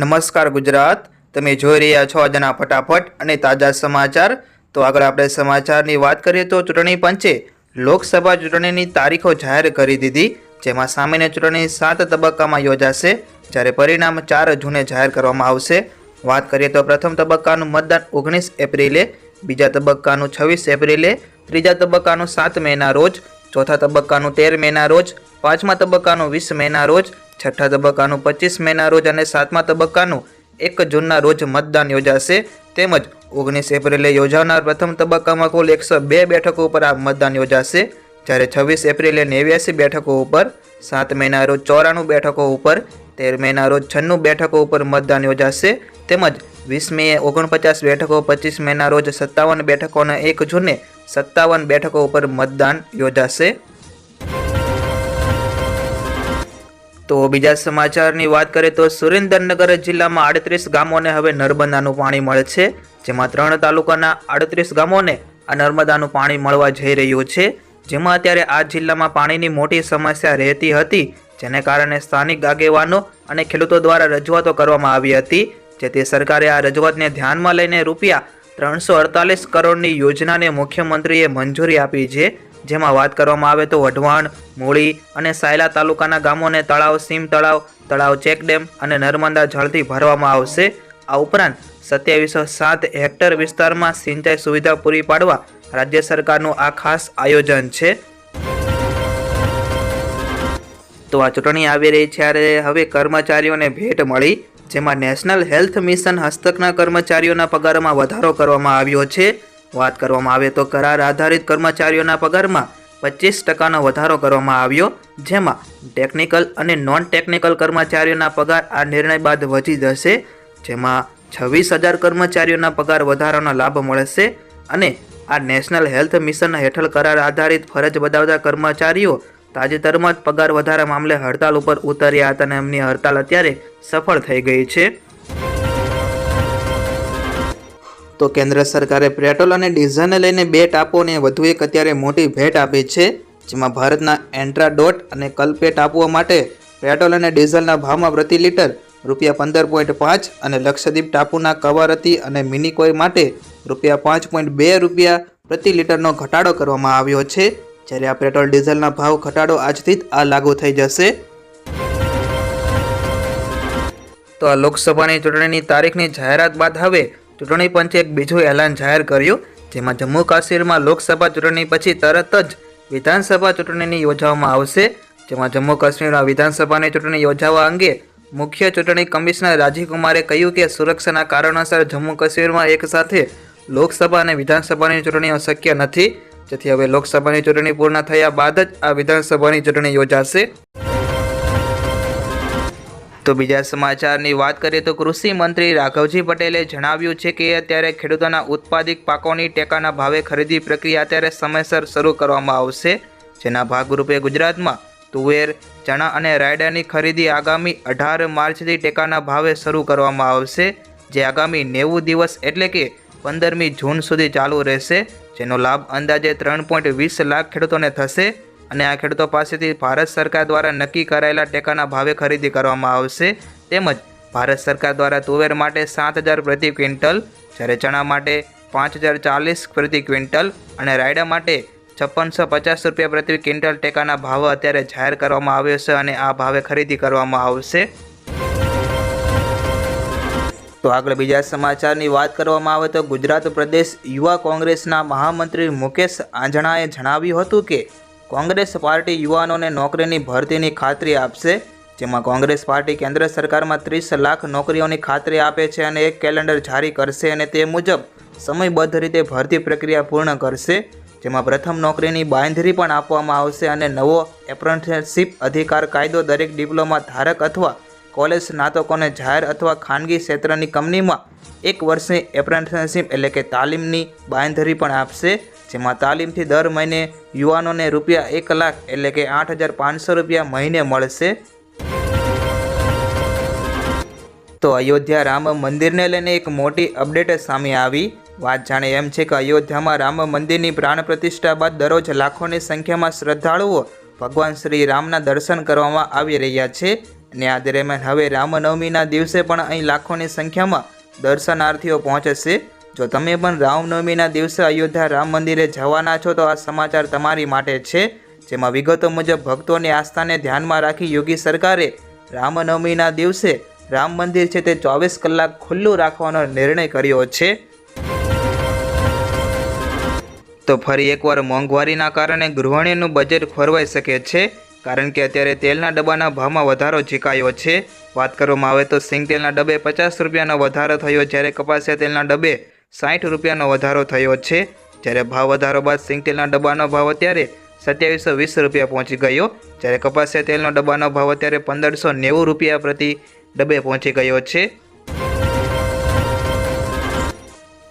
નમસ્કાર ગુજરાત. તમે જોઈ રહ્યા છો આજના ફટાફટ અને તાજા સમાચાર. તો આગળ આપણે સમાચારની વાત કરીએ તો ચૂંટણી પંચે લોકસભા ચૂંટણીની તારીખો જાહેર કરી દીધી, જેમાં સામાન્ય ચૂંટણી સાત તબક્કામાં યોજાશે, જ્યારે પરિણામ ચાર જૂને જાહેર કરવામાં આવશે. વાત કરીએ તો પ્રથમ તબક્કાનું મતદાન ઓગણીસ એપ્રિલે, બીજા તબક્કાનું છવ્વીસ એપ્રિલે, ત્રીજા તબક્કાનું સાત મેના રોજ, ચોથા તબક્કાનું તેર મેના રોજ, પાંચમા તબક્કાનું વીસ મેના રોજ છઠ્ઠા તબક્કાનું પચીસ મેના રોજ અને સાતમા તબક્કાનું એક જૂનના રોજ મતદાન યોજાશે. તેમજ ઓગણીસ એપ્રિલે યોજાનાર પ્રથમ તબક્કામાં કુલ એકસો બે બેઠકો ઉપર આ મતદાન યોજાશે. જ્યારે છવ્વીસ એપ્રિલે નેવ્યાસી બેઠકો ઉપર, સાત મેના રોજ ચોરાણું બેઠકો ઉપર, તેર મેના રોજ છન્નું બેઠકો ઉપર મતદાન યોજાશે. તેમજ વીસ મે ઓગણપચાસ બેઠકો, પચીસ મેના રોજ સત્તાવન બેઠકો અને એક જૂને સત્તાવન બેઠકો ઉપર મતદાન યોજાશે. તો બીજા સમાચારની વાત કરીએ તો સુરેન્દ્રનગર જિલ્લામાં આડત્રીસ ગામોને હવે નર્મદાનું પાણી મળે છે, જેમાં ત્રણ તાલુકાના આડત્રીસ ગામોને આ નર્મદાનું પાણી મળવા જઈ રહ્યું છે. જેમાં અત્યારે આ જિલ્લામાં પાણીની મોટી સમસ્યા રહેતી હતી, જેને કારણે સ્થાનિક આગેવાનો અને ખેડૂતો દ્વારા રજૂઆતો કરવામાં આવી હતી. જેથી સરકારે આ રજૂઆતને ધ્યાનમાં લઈને રૂપિયા ત્રણસો અડતાલીસ કરોડની યોજનાને મુખ્યમંત્રીએ મંજૂરી આપી છે. જેમાં વાત કરવામાં આવે તો વઢવાણ, મૂળી અને સાયલા તાલુકાના ગામોને તળાવ, સીમ તળાવ તળાવ ચેકડેમ અને નર્મદા જળથી ભરવામાં આવશે. આ ઉપરાંત સત્યાવીસો સાત હેક્ટર વિસ્તારમાં સિંચાઈ સુવિધા પૂરી પાડવા રાજ્ય સરકારનું આ ખાસ આયોજન છે. તો આ ચૂંટણી આવી રહી છે હવે કર્મચારીઓને ભેટ મળી, જેમાં નેશનલ હેલ્થ મિશન હસ્તકના કર્મચારીઓના પગારમાં વધારો કરવામાં આવ્યો છે. વાત કરવામાં આવે તો કરાર આધારિત કર્મચારીઓના પગારમાં પચીસ ટકાનો વધારો કરવામાં આવ્યો, જેમાં ટેકનિકલ અને નોન ટેકનિકલ કર્મચારીઓના પગાર આ નિર્ણય બાદ વધી જશે, જેમાં છવ્વીસ હજાર કર્મચારીઓના પગાર વધારાનો લાભ મળશે અને આ નેશનલ હેલ્થ મિશન હેઠળ કરાર આધારિત ફરજ બજાવતા કર્મચારીઓ તાજેતરમાં જ પગાર વધારા મામલે હડતાલ ઉપર ઉતર્યા હતા અને એમની હડતાલ અત્યારે સફળ થઈ ગઈ છે. તો કેન્દ્ર સરકારે પેટ્રોલ અને ડીઝલને લઈને બે ટાપુઓને વધુ એક અત્યારે મોટી ભેટ આપી છે, જેમાં ભારતના એન્ટ્રા ડોટ અને કલ્પે ટાપુઓ માટે પેટ્રોલ અને ડીઝલના ભાવમાં પ્રતિ લીટર રૂપિયા પંદર પોઈન્ટ પાંચ અને લક્ષદ્વીપ ટાપુના કવારતી અને મિનિકોય માટે રૂપિયા પાંચ પોઈન્ટ બે રૂપિયા પ્રતિ લીટરનો ઘટાડો કરવામાં આવ્યો છે. જ્યારે આ પેટ્રોલ ડીઝલના ભાવ ઘટાડો આજથી જ આ લાગુ થઈ જશે. તો આ લોકસભાની ચૂંટણીની તારીખની જાહેરાત બાદ હવે ચૂંટણી પંચે એક બીજું એલાન જાહેર કર્યું, જેમાં જમ્મુ કાશ્મીરમાં લોકસભા ચૂંટણી પછી તરત જ વિધાનસભા ચૂંટણીની યોજવામાં આવશે. જેમાં જમ્મુ કાશ્મીરમાં વિધાનસભાની ચૂંટણી યોજાવા અંગે મુખ્ય ચૂંટણી કમિશનર રાજીવકુમારે કહ્યું કે સુરક્ષાના કારણોસર જમ્મુ કાશ્મીરમાં એકસાથે લોકસભા અને વિધાનસભાની ચૂંટણીઓ શક્ય નથી. જેથી હવે લોકસભાની ચૂંટણી પૂર્ણ થયા બાદ જ આ વિધાનસભાની ચૂંટણી યોજાશે. તો બીજા સમાચારની વાત કરીએ તો કૃષિ મંત્રી રાઘવજી પટેલે જણાવ્યું છે કે અત્યારે ખેડૂતોના ઉત્પાદિત પાકોની ટેકાના ભાવે ખરીદી પ્રક્રિયા અત્યારે સમયસર શરૂ કરવામાં આવશે. જેના ભાગરૂપે ગુજરાતમાં તુવેર, ચણા અને રાયડાની ખરીદી આગામી અઢાર માર્ચથી ટેકાના ભાવે શરૂ કરવામાં આવશે. જે આગામી નેવું દિવસ એટલે કે પંદરમી જૂન સુધી ચાલુ રહેશે. જેનો લાભ અંદાજે ત્રણ પોઈન્ટ વીસ લાખ ખેડૂતોને થશે. અને આ ખેડૂતો પાસેથી ભારત સરકાર દ્વારા નક્કી કરાયેલા ટેકાના ભાવે ખરીદી કરવામાં આવશે. તેમજ ભારત સરકાર દ્વારા તુવેર માટે સાત હજાર પ્રતિ ક્વિન્ટલ, જ્યારે ચણા માટે પાંચ હજાર ચાલીસ પ્રતિ ક્વિન્ટલ અને રાયડા માટે છપ્પનસો પચાસ રૂપિયા પ્રતિ ક્વિન્ટલ ટેકાના ભાવ અત્યારે જાહેર કરવામાં આવ્યો છે અને આ ભાવે ખરીદી કરવામાં આવશે. તો આગળ બીજા સમાચારની વાત કરવામાં આવે તો ગુજરાત પ્રદેશ યુવા કોંગ્રેસના મહામંત્રી મુકેશ આંજણાએ જણાવ્યું હતું કે કોંગ્રેસ પાર્ટી યુવાનોને નોકરીની ભરતીની ખાતરી આપશે, જેમાં કોંગ્રેસ પાર્ટી કેન્દ્ર સરકારમાં ત્રીસ લાખ નોકરીઓની ખાતરી આપે છે અને એક કેલેન્ડર જારી કરશે અને તે મુજબ સમયબદ્ધ રીતે ભરતી પ્રક્રિયા પૂર્ણ કરશે, જેમાં પ્રથમ નોકરીની બાંધરી પણ આપવામાં આવશે અને નવો એપ્રન્ટિસશીપ અધિકાર કાયદો દરેક ડિપ્લોમા ધારક અથવા કોલેજ સ્નાતકોને જાહેર અથવા ખાનગી ક્ષેત્રની કંપનીમાં એક વર્ષની એપ્રેન્ટિસશીપ એટલે કે તાલીમની બાંયધરી પણ આપશે, જેમાં તાલીમથી દર મહિને યુવાનોને રૂપિયા એક લાખ એટલે કે આઠ હજાર પાંચસો રૂપિયા મહિને મળશે. તો અયોધ્યા રામ મંદિરને લઈને એક મોટી અપડેટ સામે આવી. વાત જાણે એમ છે કે અયોધ્યામાં રામ મંદિરની પ્રાણ પ્રતિષ્ઠા બાદ દરરોજ લાખોની સંખ્યામાં શ્રદ્ધાળુઓ ભગવાન શ્રી રામના દર્શન કરવામાં આવી રહ્યા છે. અને આ દરમિયાન હવે રામનવમીના દિવસે પણ અહીં લાખોની સંખ્યામાં દર્શનાર્થીઓ પહોંચશે જો તમે પણ રામનવમીના દિવસે અયોધ્યા રામ મંદિરે જવાના છો, તો આ સમાચાર તમારી માટે છે. જેમાં વિગતો મુજબ ભક્તોની આસ્થાને ધ્યાનમાં રાખી યોગી સરકારે રામનવમીના દિવસે રામ મંદિર છે તે ચોવીસ કલાક ખુલ્લું રાખવાનો નિર્ણય કર્યો છે. તો ફરી એકવાર મોંઘવારીના કારણે ગૃહિણીનું બજેટ ખોરવાઈ શકે છે. કારણ કે અત્યારે તેલના ડબ્બાના ભાવમાં વધારો ઝીકાયો છે. વાત કરવામાં આવે તો સિંગ તેલના ડબ્બે પચાસ રૂપિયાનો વધારો થયો, જ્યારે કપાસિયા તેલના ડબ્બે સાઠ રૂપિયાનો વધારો થયો છે. જ્યારે ભાવ વધારો બાદ સિંગ તેલના ડબ્બાનો ભાવ અત્યારે સત્યાવીસો વીસ રૂપિયા પહોંચી ગયો. જ્યારે કપાસિયા તેલનો ડબ્બાનો ભાવ અત્યારે પંદરસો નેવું રૂપિયા પ્રતિ ડબ્બે પહોંચી ગયો છે.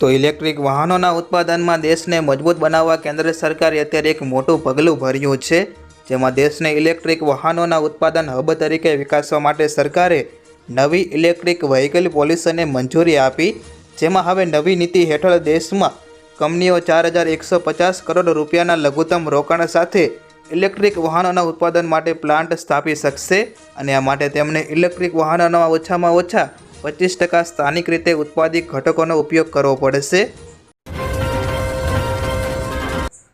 તો ઇલેક્ટ્રિક વાહનોના ઉત્પાદનમાં દેશને મજબૂત બનાવવા કેન્દ્ર સરકારે અત્યારે એક મોટું પગલું ભર્યું છે. જેમાં દેશને ઇલેક્ટ્રિક વાહનોના ઉત્પાદન હબ તરીકે વિકાસવા માટે સરકારે નવી ઇલેક્ટ્રિક વ્હીકલ પોલિસીને મંજૂરી આપી, જેમાં હવે નવી નીતિ હેઠળ દેશમાં કંપનીઓ ચાર હજાર એકસો પચાસ કરોડ રૂપિયાના લઘુત્તમ રોકાણ સાથે ઇલેક્ટ્રિક વાહનોના ઉત્પાદન માટે પ્લાન્ટ સ્થાપી શકશે અને આ માટે તેમને ઇલેક્ટ્રિક વાહનોના ઓછામાં ઓછા પચીસ ટકા સ્થાનિક રીતે ઉત્પાદિત ઘટકોનો ઉપયોગ કરવો પડશે.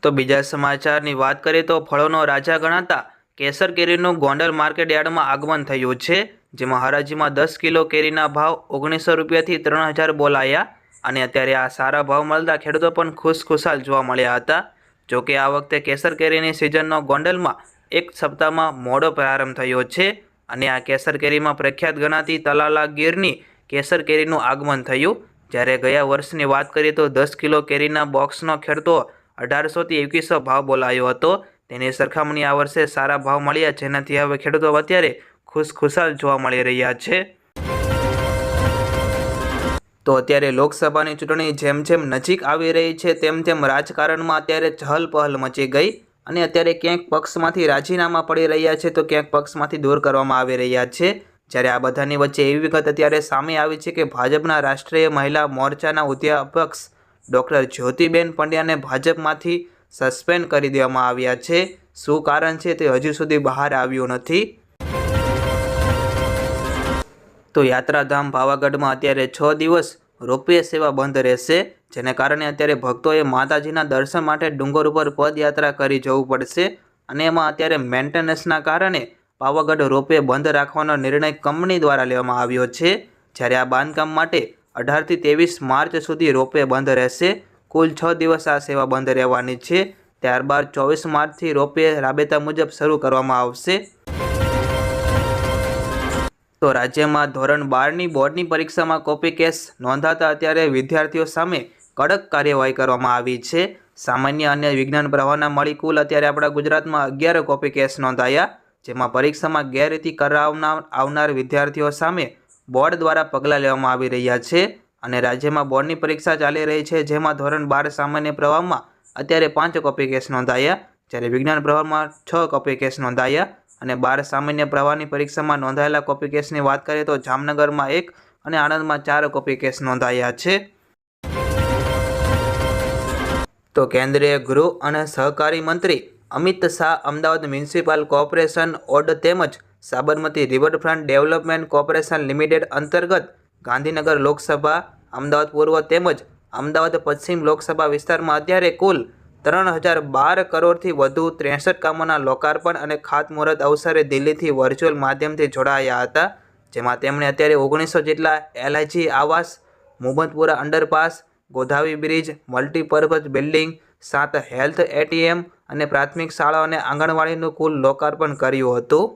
તો બીજા સમાચારની વાત કરીએ તો ફળોનો રાજા ગણાતા કેસર કેરીનું ગોંડલ માર્કેટ યાર્ડમાં આગમન થયું છે, જેમાં હરાજીમાં દસ કિલો કેરીના ભાવ ઓગણીસો રૂપિયાથી ત્રણ હજાર બોલાયા અને અત્યારે આ સારા ભાવ મળતા ખેડૂતો પણ ખુશખુશાલ જોવા મળ્યા હતા. જોકે આ વખતે કેસર કેરીની સિઝનનો ગોંડલમાં એક સપ્તાહમાં મોડો પ્રારંભ થયો છે અને આ કેસર કેરીમાં પ્રખ્યાત ગણાતી તલાલા ગીરની કેસર કેરીનું આગમન થયું. જ્યારે ગયા વર્ષની વાત કરીએ તો દસ કિલો કેરીના બોક્સનો ખેડતો અઢારસોથી એકવીસો ભાવ બોલાયો હતો. તેની સરખામણી આ વર્ષે સારા ભાવ મળ્યા, જેનાથી હવે ખેડૂતો અત્યારે ખુશખુશાલ જોવા મળી રહ્યા છે. તો અત્યારે લોકસભાની ચૂંટણી જેમ જેમ નજીક આવી રહી છે, તેમ તેમ રાજકારણમાં અત્યારે ચહલપહલ મચી ગઈ અને અત્યારે ક્યાંક પક્ષમાંથી રાજીનામા પડી રહ્યા છે, તો ક્યાંક પક્ષમાંથી દૂર કરવામાં આવી રહ્યા છે. જ્યારે આ બધાની વચ્ચે એવી વિગત અત્યારે સામે આવી છે કે ભાજપના રાષ્ટ્રીય મહિલા મોરચાના અધ્યક્ષ ડૉક્ટર જ્યોતિબેન પંડ્યાને ભાજપમાંથી સસ્પેન્ડ કરી દેવામાં આવ્યા છે. શું કારણ છે તે હજુ સુધી બહાર આવ્યું નથી. તો યાત્રાધામ પાવાગઢમાં અત્યારે છ દિવસ રોપવે સેવા બંધ રહેશે, જેને કારણે અત્યારે ભક્તોએ માતાજીના દર્શન માટે ડુંગર ઉપર પદયાત્રા કરી જવું પડશે અને એમાં અત્યારે મેન્ટેનન્સના કારણે પાવાગઢ રોપવે બંધ રાખવાનો નિર્ણય કંપની દ્વારા લેવામાં આવ્યો છે. જ્યારે આ બાંધકામ માટે અઢારથી ત્રેવીસ માર્ચ સુધી રોપવે બંધ રહેશે. કુલ છ દિવસ આ સેવા બંધ રહેવાની છે. ત્યારબાદ ચોવીસ માર્ચથી રોપવે રાબેતા મુજબ શરૂ કરવામાં આવશે. તો રાજ્યમાં ધોરણ બારની બોર્ડની પરીક્ષામાં કોપી કેસ નોંધાતા અત્યારે વિદ્યાર્થીઓ સામે કડક કાર્યવાહી કરવામાં આવી છે. સામાન્ય અને વિજ્ઞાન પ્રવાહના મળી કુલ અત્યારે આપણા ગુજરાતમાં અગિયાર કોપી કેસ નોંધાયા, જેમાં પરીક્ષામાં ગેરરીતિ કરાવનાર આવનાર વિદ્યાર્થીઓ સામે બોર્ડ દ્વારા પગલાં લેવામાં આવી રહ્યા છે અને રાજ્યમાં બોર્ડની પરીક્ષા ચાલી રહી છે, જેમાં ધોરણ બાર સામાન્ય પ્રવાહમાં અત્યારે પાંચ કોપી કેસ નોંધાયા, જ્યારે વિજ્ઞાન પ્રવાહમાં છ કોપી કેસ નોંધાયા અને બાર સામાન્ય પ્રવાહની પરીક્ષામાં નોંધાયેલા કોપી કેસની વાત કરીએ તો જામનગરમાં એક અને આણંદમાં ચાર કોપી કેસ નોંધાયા છે. તો કેન્દ્રીય ગૃહ અને સહકારી મંત્રી Amit Shah Ahmedabad municipal corporation AUDA તેમજ Sabarmati riverfront development corporation limited અંતર્ગત ગાંધીનગર લોકસભા, અમદાવાદ પૂર્વ તેમજ અમદાવાદ પશ્ચિમ લોકસભા વિસ્તારમાં અત્યારે કુલ ત્રણ હજાર બાર કરોડથી વધુ ત્રેસઠ કામોના લોકાર્પણ અને ખાતમુહૂર્ત અવસરે દિલ્હીથી વર્ચ્યુઅલ માધ્યમથી જોડાયા હતા, જેમાં તેમણે અત્યારે ઓગણીસો જેટલા એલઆઈજી આવાસ Mumatpura underpass, Godhavi bridge multipurpose building સાત હેલ્થ એટીએમ અને પ્રાથમિક શાળા અને આંગણવાડીનું કુલ લોકાર્પણ કર્યું હતું.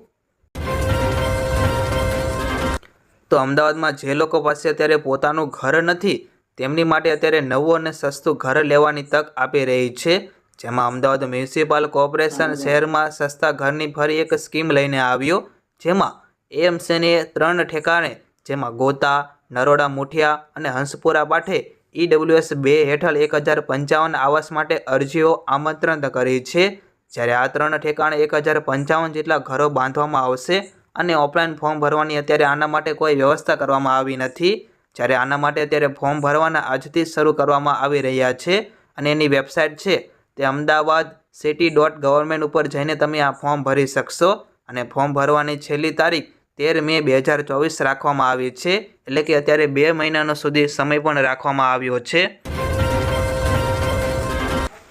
તો અમદાવાદમાં જે લોકો પાસે અત્યારે પોતાનું ઘર નથી તેમની માટે અત્યારે નવું અને સસ્તું ઘર લેવાની તક આપી રહી છે. જેમાં અમદાવાદ મ્યુનિસિપલ કોર્પોરેશન શહેરમાં સસ્તા ઘરની ફરી એક સ્કીમ લઈને આવ્યો જેમાં એએમસીને ત્રણ ઠેકાણે જેમાં ગોતા નરોડા મુઠિયા અને હંસપુરા પાઠે ઈડબ્લ્યુએસ બે હેઠળ એક હજાર પંચાવન આવાસ માટે અરજીઓ આમંત્રણ કરી છે. જ્યારે આ ત્રણ ઠેકાણે એક હજાર પંચાવન જેટલા ઘરો બાંધવામાં આવશે અને ઓફલાઈન ફોર્મ ભરવાની અત્યારે આના માટે કોઈ વ્યવસ્થા કરવામાં આવી નથી. જ્યારે આના માટે અત્યારે ફોર્મ ભરવાના આજથી શરૂ કરવામાં આવી રહ્યા છે અને એની વેબસાઇટ છે તે અમદાવાદ સિટી ડોટ ગવર્મેન્ટ ઉપર જઈને તમે આ ફોર્મ ભરી શકશો. અને ફોર્મ ભરવાની છેલ્લી તારીખ તેર મે બે હજાર ચોવીસ રાખવામાં આવી છે. એટલે કે અત્યારે બે મહિનાનો સુધી સમય પણ રાખવામાં આવ્યો છે.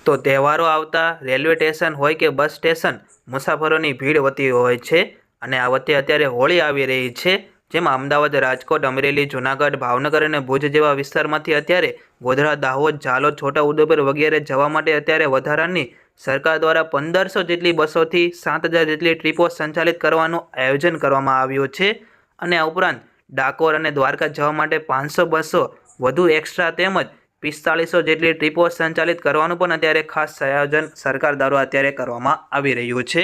તો તહેવારો આવતા રેલવે સ્ટેશન હોય કે બસ સ્ટેશન મુસાફરોની ભીડ વધતી હોય છે. અને આ વચ્ચે અત્યારે હોળી આવી રહી છે, જેમાં અમદાવાદ, રાજકોટ, અમરેલી, જૂનાગઢ, ભાવનગર અને ભુજ જેવા વિસ્તારમાંથી અત્યારે ગોધરા, દાહોદ, ઝાલોદ છોટાઉદેપુર વગેરે જવા માટે અત્યારે વધારાની સરકાર દ્વારા પંદરસો જેટલી બસોથી સાત હજાર જેટલી ટ્રીપો સંચાલિત કરવાનું આયોજન કરવામાં આવ્યું છે. અને આ ઉપરાંત ડાકોર અને દ્વારકા જવા માટે પાંચસો બસો વધુ એક્સ્ટ્રા તેમજ પિસ્તાળીસો જેટલી ટ્રીપો સંચાલિત કરવાનું પણ અત્યારે ખાસ આયોજન સરકાર દ્વારા અત્યારે કરવામાં આવી રહ્યું છે.